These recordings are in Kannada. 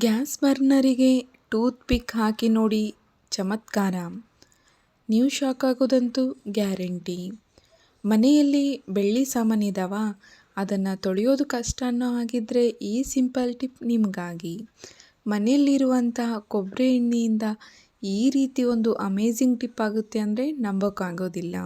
ಗ್ಯಾಸ್ ಬರ್ನರಿಗೆ ಟೂತ್ ಪಿಕ್ ಹಾಕಿ ನೋಡಿ ಚಮತ್ಕಾರ. ನೀವು ಶಾಕ್ ಆಗೋದಂತೂ ಗ್ಯಾರಂಟಿ. ಮನೆಯಲ್ಲಿ ಬೆಳ್ಳಿ ಸಾಮಾನು ಇದಾವ, ಅದನ್ನು ತೊಳೆಯೋದು ಕಷ್ಟ ಅನ್ನೋ ಆಗಿದ್ದರೆ ಈ ಸಿಂಪಲ್ ಟಿಪ್ ನಿಮಗಾಗಿ. ಮನೆಯಲ್ಲಿರುವಂತಹ ಕೊಬ್ಬರಿ ಎಣ್ಣೆಯಿಂದ ಈ ರೀತಿ ಒಂದು ಅಮೇಝಿಂಗ್ ಟಿಪ್ ಆಗುತ್ತೆ ಅಂದರೆ ನಂಬೋಕ್ಕಾಗೋದಿಲ್ಲ.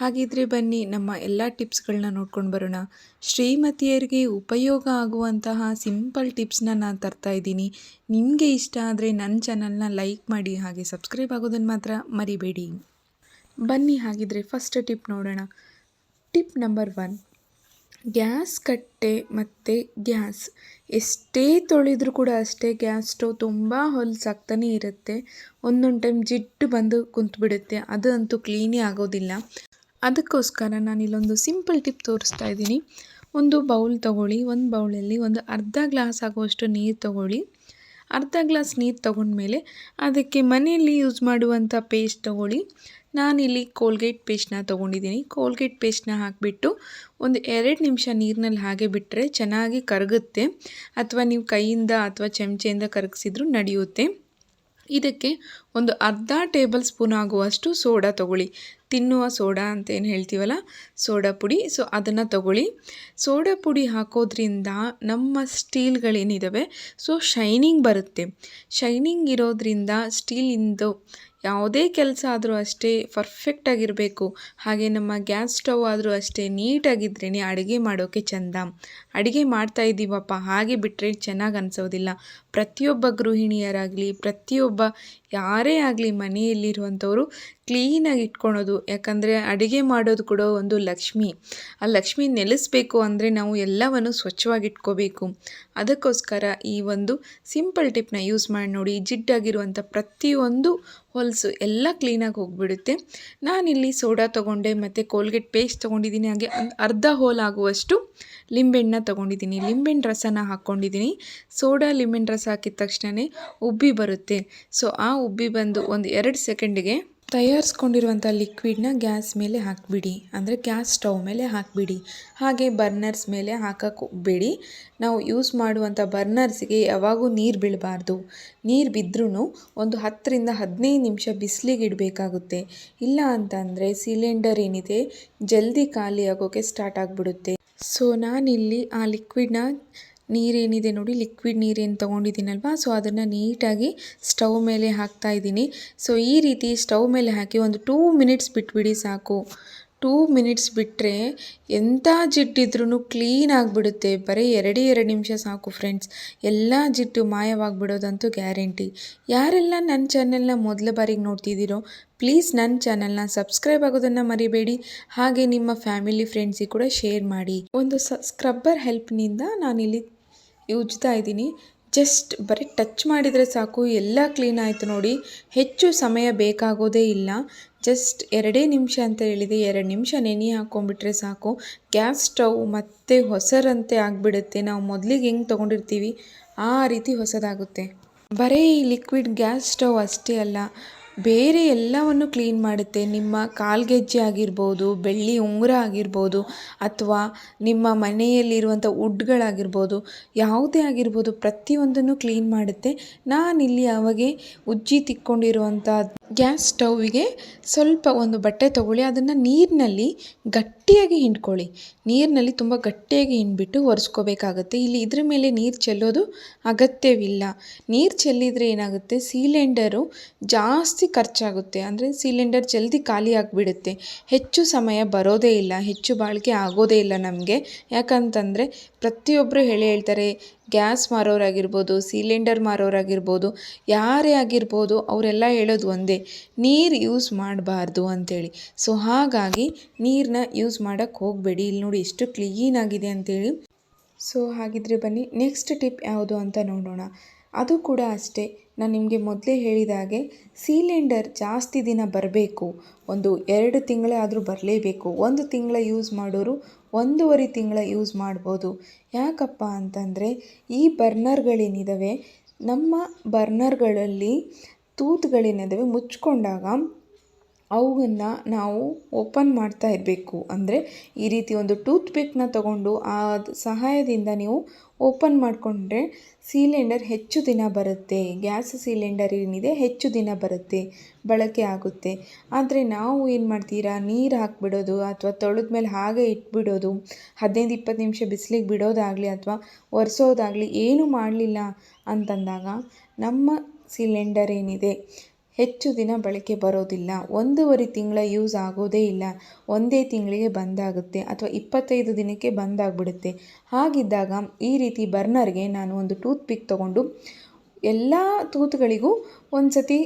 ಹಾಗಿದ್ರೆ ಬನ್ನಿ, ನಮ್ಮ ಎಲ್ಲ ಟಿಪ್ಸ್ಗಳನ್ನ ನೋಡ್ಕೊಂಡು ಬರೋಣ. ಶ್ರೀಮತಿಯರಿಗೆ ಉಪಯೋಗ ಆಗುವಂತಹ ಸಿಂಪಲ್ ಟಿಪ್ಸ್ನ ನಾನು ತರ್ತಾ ಇದ್ದೀನಿ. ನಿಮಗೆ ಇಷ್ಟ ಆದರೆ ನನ್ನ ಚಾನಲ್ನ ಲೈಕ್ ಮಾಡಿ, ಹಾಗೆ ಸಬ್ಸ್ಕ್ರೈಬ್ ಆಗೋದನ್ನು ಮಾತ್ರ ಮರಿಬೇಡಿ. ಬನ್ನಿ, ಹಾಗಿದ್ರೆ ಫಸ್ಟ್ ಟಿಪ್ ನೋಡೋಣ. ಟಿಪ್ ನಂಬರ್ ಒನ್, ಗ್ಯಾಸ್ ಕಟ್ಟೆ ಮತ್ತು ಗ್ಯಾಸ್. ಎಷ್ಟೇ ತೊಳೆದ್ರೂ ಕೂಡ ಅಷ್ಟೇ ಗ್ಯಾಸ್ ಸ್ಟವ್ ತುಂಬ ಹೊಲಸಾಗ್ತಾನೆ ಇರುತ್ತೆ. ಒಂದೊಂದು ಟೈಮ್ ಜಿಡ್ಡು ಬಂದು ಕುಂತ್ಬಿಡುತ್ತೆ. ಅದು ಅಂತೂ ಕ್ಲೀನೇ ಆಗೋದಿಲ್ಲ. ಅದಕ್ಕೋಸ್ಕರ ನಾನು ಇಲ್ಲೊಂದು ಸಿಂಪಲ್ ಟಿಪ್ ತೋರಿಸ್ತಾ ಇದ್ದೀನಿ. ಒಂದು ಬೌಲ್ ತೊಗೊಳ್ಳಿ, ಒಂದು ಬೌಲಲ್ಲಿ ಒಂದು ಅರ್ಧ ಗ್ಲಾಸ್ ಆಗುವಷ್ಟು ನೀರು ತೊಗೊಳ್ಳಿ. ಅರ್ಧ ಗ್ಲಾಸ್ ನೀರು ತೊಗೊಂಡ್ಮೇಲೆ ಅದಕ್ಕೆ ಮನೆಯಲ್ಲಿ ಯೂಸ್ ಮಾಡುವಂಥ ಪೇಸ್ಟ್ ತೊಗೊಳ್ಳಿ. ನಾನಿಲ್ಲಿ ಕೋಲ್ಗೇಟ್ ಪೇಸ್ಟ್ನ ತೊಗೊಂಡಿದ್ದೀನಿ. ಕೋಲ್ಗೇಟ್ ಪೇಸ್ಟ್ನ ಹಾಕಿಬಿಟ್ಟು ಒಂದು ಎರಡು ನಿಮಿಷ ನೀರಿನಲ್ಲಿ ಹಾಗೆ ಬಿಟ್ಟರೆ ಚೆನ್ನಾಗಿ ಕರಗುತ್ತೆ. ಅಥವಾ ನೀವು ಕೈಯಿಂದ ಅಥವಾ ಚಮಚೆಯಿಂದ ಕರಗಿಸಿದ್ರೂ ನಡೆಯುತ್ತೆ. ಇದಕ್ಕೆ ಒಂದು ಅರ್ಧ ಟೇಬಲ್ ಸ್ಪೂನ್ ಆಗುವಷ್ಟು ಸೋಡಾ ತಗೊಳ್ಳಿ. ತಿನ್ನುವ ಸೋಡಾ ಅಂತ ಏನು ಹೇಳ್ತೀವಲ್ಲ? ಸೋಡಾ ಪುಡಿ. ಸೊ ಅದನ್ನು ತಗೊಳ್ಳಿ. ಸೋಡಾ ಪುಡಿ ಹಾಕೋದ್ರಿಂದ ನಮ್ಮ ಸ್ಟೀಲ್ಗಳೇನಿದ್ದಾವೆ ಸೊ ಶೈನಿಂಗ್ ಬರುತ್ತೆ. ಶೈನಿಂಗ್ ಇರೋದ್ರಿಂದ ಸ್ಟೀಲಿಂದು ಯಾವುದೇ ಕೆಲಸ ಆದರೂ ಅಷ್ಟೇ ಪರ್ಫೆಕ್ಟಾಗಿರಬೇಕು ಹಾಗೆ ನಮ್ಮ ಗ್ಯಾಸ್ ಸ್ಟವ್ ಆದರೂ ಅಷ್ಟೇ ನೀಟಾಗಿದ್ರೇ ಅಡುಗೆ ಮಾಡೋಕ್ಕೆ ಚೆಂದ. ಅಡುಗೆ ಮಾಡ್ತಾ ಇದ್ದೀವಪ್ಪ, ಹಾಗೆ ಬಿಟ್ಟರೆ ಚೆನ್ನಾಗಿ ಅನಿಸೋದಿಲ್ಲ. ಪ್ರತಿಯೊಬ್ಬ ಗೃಹಿಣಿಯರಾಗಲಿ, ಪ್ರತಿಯೊಬ್ಬ ಯಾರೇ ಆಗಲಿ ಮನೆಯಲ್ಲಿರುವಂಥವರು ಕ್ಲೀನಾಗಿ ಇಟ್ಕೊಳೋದು. ಯಾಕಂದರೆ ಅಡುಗೆ ಮಾಡೋದು ಕೂಡ ಒಂದು ಲಕ್ಷ್ಮಿ. ಆ ಲಕ್ಷ್ಮಿ ನೆಲೆಸಬೇಕು ಅಂದರೆ ನಾವು ಎಲ್ಲವನ್ನು ಸ್ವಚ್ಛವಾಗಿ ಇಟ್ಕೋಬೇಕು. ಅದಕ್ಕೋಸ್ಕರ ಈ ಒಂದು ಸಿಂಪಲ್ ಟಿಪ್ನ ಯೂಸ್ ಮಾಡಿ ನೋಡಿ. ಜಿಡ್ಡಾಗಿರುವಂಥ ಪ್ರತಿಯೊಂದು ಹೊಲಸು ಎಲ್ಲ ಕ್ಲೀನಾಗಿ ಹೋಗಿಬಿಡುತ್ತೆ. ನಾನಿಲ್ಲಿ ಸೋಡಾ ತೊಗೊಂಡೆ, ಮತ್ತು ಕೋಲ್ಗೇಟ್ ಪೇಸ್ಟ್ ತೊಗೊಂಡಿದ್ದೀನಿ. ಹಾಗೆ ಅರ್ಧ ಹೋಲ್ ಆಗುವಷ್ಟು ಲಿಂಬೆಹಣ್ಣ ತೊಗೊಂಡಿದ್ದೀನಿ. ಲಿಂಬೆಹಣ್ಣು ರಸನ ಹಾಕ್ಕೊಂಡಿದ್ದೀನಿ. ಸೋಡಾ ಲಿಂಬೆಹಣ್ಣು ರಸ ಹಾಕಿದ ತಕ್ಷಣವೇ ಉಬ್ಬಿ ಬರುತ್ತೆ. ಸೊ ಆ ಉಬ್ಬಿ ಬಂದು ಒಂದು ಎರಡು ಸೆಕೆಂಡಿಗೆ ತಯಾರಿಸ್ಕೊಂಡಿರುವಂಥ ಲಿಕ್ವಿಡ್ನ ಗ್ಯಾಸ್ ಮೇಲೆ ಹಾಕಿಬಿಡಿ. ಅಂದರೆ ಗ್ಯಾಸ್ ಸ್ಟವ್ ಮೇಲೆ ಹಾಕಿಬಿಡಿ. ಹಾಗೆ ಬರ್ನರ್ಸ್ ಮೇಲೆ ಹಾಕಕ್ಕೆ ನಾವು ಯೂಸ್ ಮಾಡುವಂಥ ಬರ್ನರ್ಸ್ಗೆ ಯಾವಾಗೂ ನೀರು ಬೀಳಬಾರ್ದು. ನೀರು ಬಿದ್ದರೂ ಒಂದು ಹತ್ತರಿಂದ ಹದಿನೈದು ನಿಮಿಷ ಬಿಸಿಲಿಗೆ ಇಡಬೇಕಾಗುತ್ತೆ. ಇಲ್ಲ ಅಂತಂದರೆ ಸಿಲಿಂಡರ್ ಏನಿದೆ, ಜಲ್ದಿ ಖಾಲಿ ಆಗೋಕ್ಕೆ ಸ್ಟಾರ್ಟ್ ಆಗಿಬಿಡುತ್ತೆ. ಸೊ ನಾನಿಲ್ಲಿ ಆ ಲಿಕ್ವಿಡ್ನ ನೀರೇನಿದೆ ನೋಡಿ ಲಿಕ್ವಿಡ್ ನೀರೇನು ತೊಗೊಂಡಿದ್ದೀನಲ್ವ? ಸೊ ಅದನ್ನು ನೀಟಾಗಿ ಸ್ಟವ್ ಮೇಲೆ ಹಾಕ್ತಾ ಇದ್ದೀನಿ. ಸೊ ಈ ರೀತಿ ಸ್ಟವ್ ಮೇಲೆ ಹಾಕಿ ಒಂದು ಟೂ ಮಿನಿಟ್ಸ್ ಬಿಟ್ಬಿಡಿ ಸಾಕು. ಟೂ ಮಿನಿಟ್ಸ್ ಬಿಟ್ಟರೆ ಎಂಥ ಜಿಡ್ಡಿದ್ರೂ ಕ್ಲೀನ್ ಆಗಿಬಿಡುತ್ತೆ. ಬರೀ ಎರಡೇ ಎರಡು ನಿಮಿಷ ಸಾಕು ಫ್ರೆಂಡ್ಸ್ ಎಲ್ಲ ಜಿಡ್ಡು ಮಾಯವಾಗಿಬಿಡೋದಂತೂ ಗ್ಯಾರಂಟಿ ಯಾರೆಲ್ಲ ನನ್ನ ಚಾನೆಲ್ನ ಮೊದಲ ಬಾರಿಗೆ ನೋಡ್ತಿದ್ದೀರೋ ಪ್ಲೀಸ್ ನನ್ನ ಚಾನೆಲ್ನ ಸಬ್ಸ್ಕ್ರೈಬ್ ಆಗೋದನ್ನು ಮರಿಬೇಡಿ. ಹಾಗೆ ನಿಮ್ಮ ಫ್ಯಾಮಿಲಿ ಫ್ರೆಂಡ್ಸಿಗೆ ಕೂಡ ಶೇರ್ ಮಾಡಿ. ಒಂದು ಸ ಸ್ಕ್ರಬ್ಬರ್ ಹೆಲ್ಪ್ನಿಂದ ನಾನಿಲ್ಲಿ ಉಜ್ತಾ ಇದ್ದೀನಿ. ಜಸ್ಟ್ ಬರೀ ಟಚ್ ಮಾಡಿದರೆ ಸಾಕು, ಎಲ್ಲ ಕ್ಲೀನ್ ಆಯಿತು ನೋಡಿ. ಹೆಚ್ಚು ಸಮಯ ಬೇಕಾಗೋದೇ ಇಲ್ಲ. ಜಸ್ಟ್ ಎರಡೇ ನಿಮಿಷ ಅಂತ ಹೇಳಿದೆ. ಎರಡು ನಿಮಿಷ ನೆನೆ ಹಾಕ್ಕೊಂಬಿಟ್ರೆ ಸಾಕು. ಗ್ಯಾಸ್ ಸ್ಟವ್ ಮತ್ತೆ ಹೊಸರಂತೆ ಆಗಿಬಿಡುತ್ತೆ. ನಾವು ಮೊದಲಿಗೆ ಹೆಂಗೆ ತೊಗೊಂಡಿರ್ತೀವಿ, ಆ ರೀತಿ ಹೊಸದಾಗುತ್ತೆ. ಬರೀ ಈ ಲಿಕ್ವಿಡ್ ಗ್ಯಾಸ್ ಸ್ಟವ್ ಅಷ್ಟೇ ಅಲ್ಲ ಬೇರೆ ಎಲ್ಲವನ್ನು ಕ್ಲೀನ್ ಮಾಡುತ್ತೆ. ನಿಮ್ಮ ಕಾಲ್ಗೆಜ್ಜೆ ಆಗಿರ್ಬೋದು, ಬೆಳ್ಳಿ ಉಂಗುರ ಆಗಿರ್ಬೋದು, ಅಥವಾ ನಿಮ್ಮ ಮನೆಯಲ್ಲಿರುವಂಥ ವುಡ್ಗಳಾಗಿರ್ಬೋದು, ಯಾವುದೇ ಆಗಿರ್ಬೋದು, ಪ್ರತಿಯೊಂದನ್ನು ಕ್ಲೀನ್ ಮಾಡುತ್ತೆ. ನಾನಿಲ್ಲಿ ಅವಾಗೆ ಉಜ್ಜಿ ತಿಕ್ಕೊಂಡಿರುವಂಥ ಗ್ಯಾಸ್ ಸ್ಟೌವಿಗೆ ಸ್ವಲ್ಪ ಒಂದು ಬಟ್ಟೆ ತೊಗೊಳ್ಳಿ. ಅದನ್ನು ನೀರಿನಲ್ಲಿ ಗಟ್ಟಿಯಾಗಿ ಹಿಂಡ್ಕೊಳ್ಳಿ. ನೀರಿನಲ್ಲಿ ತುಂಬ ಗಟ್ಟಿಯಾಗಿ ಹಿಂಡ್ಬಿಟ್ಟು ಒರೆಸ್ಕೋಬೇಕಾಗತ್ತೆ. ಇಲ್ಲಿ ಇದ್ರ ಮೇಲೆ ನೀರು ಚೆಲ್ಲೋದು ಅಗತ್ಯವಿಲ್ಲ. ನೀರು ಚೆಲ್ಲಿದರೆ ಏನಾಗುತ್ತೆ? ಸಿಲಿಂಡರು ಜಾಸ್ತಿ ಖರ್ಚಾಗುತ್ತೆ. ಅಂದರೆ ಸಿಲಿಂಡರ್ ಜಲ್ದಿ ಖಾಲಿ ಆಗಿಬಿಡುತ್ತೆ. ಹೆಚ್ಚು ಸಮಯ ಬರೋದೇ ಇಲ್ಲ. ಹೆಚ್ಚು ಬಾಳಿಕೆ ಆಗೋದೇ ಇಲ್ಲ ನಮಗೆ. ಯಾಕಂತಂದರೆ ಪ್ರತಿಯೊಬ್ಬರು ಹೇಳಿ ಹೇಳ್ತಾರೆ, ಗ್ಯಾಸ್ ಮಾರೋರಾಗಿರ್ಬೋದು, ಸಿಲಿಂಡರ್ ಮಾರೋರಾಗಿರ್ಬೋದು, ಯಾರೇ ಆಗಿರ್ಬೋದು ಅವರೆಲ್ಲ ಹೇಳೋದು ಒಂದೇ, ನೀರು ಯೂಸ್ ಮಾಡಬಾರ್ದು ಅಂಥೇಳಿ ಸೊ ಹಾಗಾಗಿ ನೀರನ್ನ ಯೂಸ್ ಮಾಡೋಕ್ಕೆ ಹೋಗಬೇಡಿ. ಇಲ್ಲಿ ನೋಡಿ ಎಷ್ಟು ಕ್ಲೀನಾಗಿದೆ ಅಂಥೇಳಿ ಸೊ ಹಾಗಿದ್ರೆ ಬನ್ನಿ, ನೆಕ್ಸ್ಟ್ ಟಿಪ್ ಯಾವುದು ಅಂತ ನೋಡೋಣ. ಅದು ಕೂಡ ಅಷ್ಟೇ. ನಾನು ನಿಮಗೆ ಮೊದಲೇ ಹೇಳಿದ ಹಾಗೆ ಸಿಲಿಂಡರ್ ಜಾಸ್ತಿ ದಿನ ಬರಬೇಕು. ಒಂದು ಎರಡು ತಿಂಗಳೇ ಆದರೂ ಬರಲೇಬೇಕು. ಒಂದು ತಿಂಗಳ ಯೂಸ್ ಮಾಡೋರು ಒಂದೂವರೆ ತಿಂಗಳ ಯೂಸ್ ಮಾಡ್ಬೋದು. ಯಾಕಪ್ಪ ಅಂತಂದರೆ ಈ ಬರ್ನರ್ಗಳೇನಿದ್ದಾವೆ ನಮ್ಮ ಬರ್ನರ್ಗಳಲ್ಲಿ ತೂತುಗಳೇನಿದ್ದಾವೆ ಮುಚ್ಕೊಂಡಾಗ ಅವನ್ನು ನಾವು ಓಪನ್ ಮಾಡ್ತಾ ಇರಬೇಕು. ಅಂದರೆ ಈ ರೀತಿ ಒಂದು ಟೂತ್ ಪಿಕ್ನ ತಗೊಂಡು ಆ ಸಹಾಯದಿಂದ ನೀವು ಓಪನ್ ಮಾಡಿಕೊಂಡ್ರೆ ಸಿಲಿಂಡರ್ ಹೆಚ್ಚು ದಿನ ಬರುತ್ತೆ. ಗ್ಯಾಸ್ ಸಿಲಿಂಡರ್ ಏನಿದೆ ಹೆಚ್ಚು ದಿನ ಬರುತ್ತೆ, ಬಳಕೆ ಆಗುತ್ತೆ. ಆದರೆ ನಾವು ಏನು ಮಾಡ್ತೀರಾ? ನೀರು ಹಾಕಿಬಿಡೋದು ಅಥವಾ ತೊಳೆದ ಮೇಲೆ ಹಾಗೆ ಇಟ್ಬಿಡೋದು, ಹದಿನೈದು ಇಪ್ಪತ್ತು ನಿಮಿಷ ಬಿಸಿಲಿಗೆ ಬಿಡೋದಾಗಲಿ ಅಥವಾ ಒರೆಸೋದಾಗಲಿ ಏನೂ ಮಾಡಲಿಲ್ಲ ಅಂತಂದಾಗ ನಮ್ಮ ಸಿಲಿಂಡರ್ ಏನಿದೆ? ಹೆಚ್ಚು ದಿನ ಬಳಕೆ ಬರೋದಿಲ್ಲ. ಒಂದೂವರೆ ತಿಂಗಳ ಯೂಸ್ ಆಗೋದೇ ಇಲ್ಲ. ಒಂದೇ ತಿಂಗಳಿಗೆ ಬಂದಾಗುತ್ತೆ ಅಥವಾ ಇಪ್ಪತ್ತೈದು ದಿನಕ್ಕೆ ಬಂದಾಗ್ಬಿಡುತ್ತೆ ಹಾಗಿದ್ದಾಗ ಈ ರೀತಿ ಬರ್ನರ್ಗೆ ನಾನು ಒಂದು ಟೂತ್ ಪಿಕ್ ತೊಗೊಂಡು ಎಲ್ಲ ತೂತುಗಳಿಗೂ ಒಂದು ಸತಿ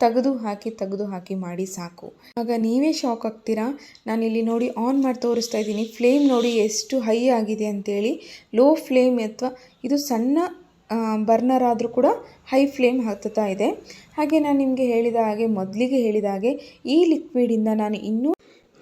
ತೆಗೆದು ಹಾಕಿ ತೆಗೆದು ಹಾಕಿ ಮಾಡಿ ಸಾಕು. ಆಗ ನೀವೇ ಶಾಕ್ ಆಗ್ತೀರಾ? ನಾನಿಲ್ಲಿ ನೋಡಿ ಆನ್ ಮಾಡಿ ತೋರಿಸ್ತಾ ಇದ್ದೀನಿ. ಫ್ಲೇಮ್ ನೋಡಿ ಎಷ್ಟು ಹೈ ಆಗಿದೆ ಅಂತೇಳಿ. ಲೋ ಫ್ಲೇಮ್ ಅಥವಾ ಇದು ಸಣ್ಣ ಬರ್ನರ್ ಆದರೂ ಕೂಡ ಹೈ ಫ್ಲೇಮ್ ಹತ್ತುತ್ತಾ ಇದೆ. ಹಾಗೆ ನಾನು ನಿಮಗೆ ಹೇಳಿದ ಹಾಗೆ, ಮೊದಲಿಗೆ ಹೇಳಿದ ಹಾಗೆ, ಈ ಲಿಕ್ವಿಡಿಂದ ನಾನು ಇನ್ನೂ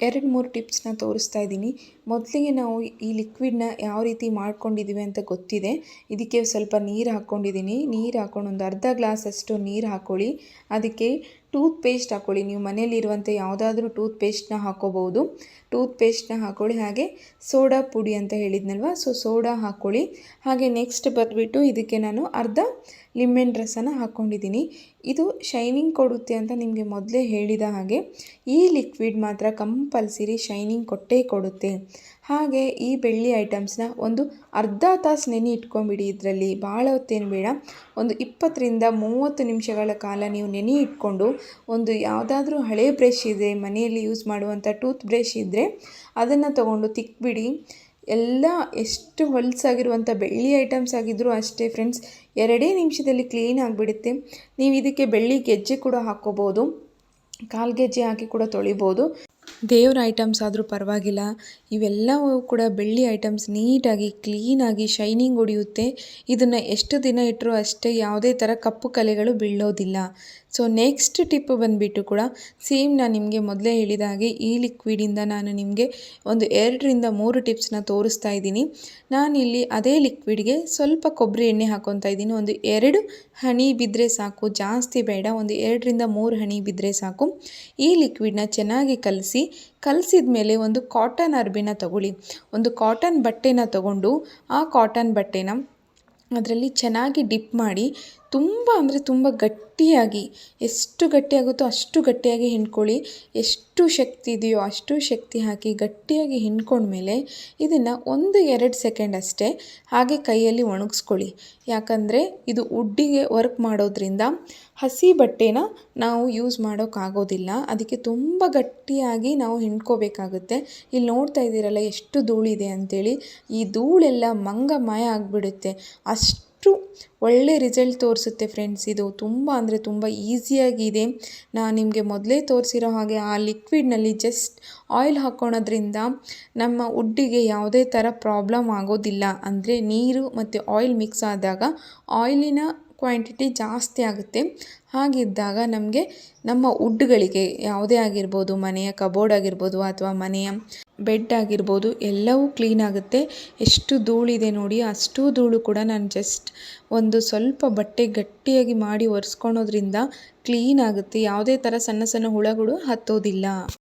ಎರಡು ಮೂರು ಟಿಪ್ಸ್ನ ತೋರಿಸ್ತಾ ಇದ್ದೀನಿ. ಮೊದಲಿಗೆ ನಾವು ಈ ಲಿಕ್ವಿಡ್ನ ಯಾವ ರೀತಿ ಮಾಡ್ಕೊಂಡಿದ್ದೀವಿ ಅಂತ ಗೊತ್ತಿದೆ. ಇದಕ್ಕೆ ಸ್ವಲ್ಪ ನೀರು ಹಾಕ್ಕೊಂಡಿದ್ದೀನಿ. ನೀರು ಹಾಕ್ಕೊಂಡು ಒಂದು ಅರ್ಧ ಗ್ಲಾಸಷ್ಟು ನೀರು ಹಾಕ್ಕೊಳ್ಳಿ ಅದಕ್ಕೆ ಟೂತ್ ಪೇಸ್ಟ್ ಹಾಕ್ಕೊಳ್ಳಿ ನೀವು ಮನೆಯಲ್ಲಿರುವಂಥ ಯಾವುದಾದ್ರೂ ಟೂತ್ ಪೇಸ್ಟ್ನ ಹಾಕ್ಕೋಬೋದು ಟೂತ್ ಪೇಸ್ಟ್ನ ಹಾಕ್ಕೊಳ್ಳಿ ಹಾಗೆ ಸೋಡಾ ಪುಡಿ ಅಂತ ಹೇಳಿದ್ನಲ್ವ? ಸೊ, ಸೋಡಾ ಹಾಕ್ಕೊಳ್ಳಿ ಹಾಗೆ ನೆಕ್ಸ್ಟ್ ಬಂದುಬಿಟ್ಟು ಇದಕ್ಕೆ ನಾನು ಅರ್ಧ ಲಿಮೆನ್ ರಸನ ಹಾಕ್ಕೊಂಡಿದ್ದೀನಿ ಇದು ಶೈನಿಂಗ್ ಕೊಡುತ್ತೆ ಅಂತ ನಿಮಗೆ ಮೊದಲೇ ಹೇಳಿದ ಹಾಗೆ ಈ ಲಿಕ್ವಿಡ್ ಮಾತ್ರ ಕಂಪಲ್ಸರಿ ಶೈನಿಂಗ್ ಕೊಟ್ಟೇ ಕೊಡುತ್ತೆ. ಹಾಗೆ ಈ ಬೆಳ್ಳಿ ಐಟಮ್ಸ್ನ ಒಂದು ಅರ್ಧ ತಾಸು ನೆನೆ ಇಟ್ಕೊಂಬಿಡಿ ಇದರಲ್ಲಿ. ಭಾಳ ಹೊತ್ತೇನು ಬೇಡ. ಒಂದು ಇಪ್ಪತ್ತರಿಂದ ಮೂವತ್ತು ನಿಮಿಷಗಳ ಕಾಲ ನೀವು ನೆನೆ ಇಟ್ಕೊಂಡು ಒಂದು ಯಾವುದಾದ್ರೂ ಹಳೆ ಬ್ರಷ್ ಇದೆ, ಮನೆಯಲ್ಲಿ ಯೂಸ್ ಮಾಡುವಂಥ ಟೂತ್ ಬ್ರಷ್ ಇದ್ದರೆ ಅದನ್ನು ತಗೊಂಡು ತಿಕ್ಬಿಡಿ. ಎಲ್ಲ ಎಷ್ಟು ಹೊಲಸಾಗಿರುವಂಥ ಬೆಳ್ಳಿ ಐಟಮ್ಸ್ ಆಗಿದ್ದರೂ ಅಷ್ಟೇ ಫ್ರೆಂಡ್ಸ್, ಎರಡೇ ನಿಮಿಷದಲ್ಲಿ ಕ್ಲೀನ್ ಆಗಿಬಿಡುತ್ತೆ. ನೀವು ಇದಕ್ಕೆ ಬೆಳ್ಳಿ ಗೆಜ್ಜೆ ಕೂಡ ಹಾಕ್ಕೋಬೋದು, ಕಾಲು ಗೆಜ್ಜೆ ಹಾಕಿ ಕೂಡ ತೊಳಿಬೋದು. ದೇವ್ರ ಐಟಮ್ಸ್ ಆದರೂ ಪರವಾಗಿಲ್ಲ. ಇವೆಲ್ಲವೂ ಕೂಡ ಬೆಳ್ಳಿ ಐಟಮ್ಸ್ ನೀಟಾಗಿ ಕ್ಲೀನಾಗಿ ಶೈನಿಂಗ್ ಹೊಡೆಯುತ್ತೆ ಇದನ್ನು ಎಷ್ಟು ದಿನ ಇಟ್ಟರೂ ಅಷ್ಟೇ ಯಾವುದೇ ಥರ ಕಪ್ಪು ಕಲೆಗಳು ಬೀಳೋದಿಲ್ಲ. ಸೊ ನೆಕ್ಸ್ಟ್ ಟಿಪ್ ಬಂದುಬಿಟ್ಟು ಕೂಡ ಸೇಮ್ ನಾನು ನಿಮಗೆ ಮೊದಲೇ ಹೇಳಿದ ಹಾಗೆ ಈ ಲಿಕ್ವಿಡಿಂದ ನಾನು ನಿಮಗೆ ಒಂದು ಎರಡರಿಂದ ಮೂರು ಟಿಪ್ಸ್ನ ತೋರಿಸ್ತಾ ಇದ್ದೀನಿ. ನಾನಿಲ್ಲಿ ಅದೇ ಲಿಕ್ವಿಡ್ಗೆ ಸ್ವಲ್ಪ ಕೊಬ್ಬರಿ ಎಣ್ಣೆ ಹಾಕೊತಾ ಇದ್ದೀನಿ. ಒಂದು ಎರಡು ಹನಿ ಬಿದ್ದರೆ ಸಾಕು. ಜಾಸ್ತಿ ಬೇಡ. ಒಂದು ಎರಡರಿಂದ ಮೂರು ಹಣಿ ಬಿದ್ದರೆ ಸಾಕು. ಈ ಲಿಕ್ವಿಡ್ನ ಚೆನ್ನಾಗಿ ಕಲಸಿ ಕಲಸಿದ ಮೇಲೆ ಒಂದು ಕಾಟನ್ ಅರ್ಬಿನ ತಗೊಳ್ಳಿ. ಒಂದು ಕಾಟನ್ ಬಟ್ಟೆನ ತಗೊಂಡು ಆ ಕಾಟನ್ ಬಟ್ಟೆನ ಅದರಲ್ಲಿ ಚೆನ್ನಾಗಿ ಡಿಪ್ ಮಾಡಿ ತುಂಬ ಅಂದರೆ ತುಂಬ ಗಟ್ಟಿಯಾಗಿ, ಎಷ್ಟು ಗಟ್ಟಿಯಾಗುತ್ತೋ ಅಷ್ಟು ಗಟ್ಟಿಯಾಗಿ ಹಿಂಡ್ಕೊಳ್ಳಿ. ಎಷ್ಟು ಶಕ್ತಿ ಇದೆಯೋ ಅಷ್ಟು ಶಕ್ತಿ ಹಾಕಿ ಗಟ್ಟಿಯಾಗಿ ಹಿಂಡ್ಕೊಂಡ್ಮೇಲೆ ಇದನ್ನು ಒಂದು ಎರಡು ಸೆಕೆಂಡ್ ಅಷ್ಟೇ ಹಾಗೆ ಕೈಯಲ್ಲಿ ಒಣಗಿಸ್ಕೊಳ್ಳಿ. ಯಾಕಂದರೆ ಇದು ಉಡ್ಡಿಗೆ ವರ್ಕ್ ಮಾಡೋದ್ರಿಂದ ಹಸಿ ಬಟ್ಟೆನ ನಾವು ಯೂಸ್ ಮಾಡೋಕ್ಕಾಗೋದಿಲ್ಲ. ಅದಕ್ಕೆ ತುಂಬ ಗಟ್ಟಿಯಾಗಿ ನಾವು ಹಿಂಡ್ಕೋಬೇಕಾಗುತ್ತೆ. ಇಲ್ಲಿ ನೋಡ್ತಾ ಇದ್ದೀರಲ್ಲ ಎಷ್ಟು ಧೂಳಿದೆ ಅಂಥೇಳಿ ಈ ಧೂಳೆಲ್ಲ ಮಂಗಮಯ ಆಗಿಬಿಡುತ್ತೆ. ಅಷ್ಟು ಅಷ್ಟು ಒಳ್ಳೆ ರಿಸಲ್ಟ್ ತೋರಿಸುತ್ತೆ ಫ್ರೆಂಡ್ಸ್ ಇದು ತುಂಬ ಅಂದರೆ ತುಂಬ ಈಸಿಯಾಗಿದೆ ನಾನು ನಿಮಗೆ ಮೊದಲೇ ತೋರಿಸಿರೋ ಹಾಗೆ ಆ ಲಿಕ್ವಿಡ್ನಲ್ಲಿ ಜಸ್ಟ್ ಆಯಿಲ್ ಹಾಕ್ಕೊಳೋದ್ರಿಂದ ನಮ್ಮ ಉಡ್ಡಿಗೆ ಯಾವುದೇ ಥರ ಪ್ರಾಬ್ಲಮ್ ಆಗೋದಿಲ್ಲ. ಅಂದರೆ ನೀರು ಮತ್ತು ಆಯಿಲ್ ಮಿಕ್ಸ್ ಆದಾಗ ಆಯಿಲಿನ ಕ್ವಾಂಟಿಟಿ ಜಾಸ್ತಿ ಆಗುತ್ತೆ. ಹಾಗಿದ್ದಾಗ ನಮಗೆ ನಮ್ಮ ಉಡ್ಗಳಿಗೆ ಯಾವುದೇ ಆಗಿರ್ಬೋದು, ಮನೆಯ ಕಬೋರ್ಡ್ ಆಗಿರ್ಬೋದು ಅಥವಾ ಮನೆಯ ಬೆಡ್ ಆಗಿರ್ಬೋದು ಎಲ್ಲವೂ ಕ್ಲೀನ್ ಆಗುತ್ತೆ. ಎಷ್ಟು ಧೂಳಿದೆ ನೋಡಿ, ಅಷ್ಟು ಧೂಳು ಕೂಡ ನಾನು ಜಸ್ಟ್ ಒಂದು ಸ್ವಲ್ಪ ಬಟ್ಟೆ ಗಟ್ಟಿಯಾಗಿ ಮಾಡಿ ಒರೆಸ್ಕೊಳೋದ್ರಿಂದ ಕ್ಲೀನ್ ಆಗುತ್ತೆ. ಯಾವುದೇ ಥರ ಸಣ್ಣ ಸಣ್ಣ ಹುಳಗಳು ಹತ್ತೋದಿಲ್ಲ.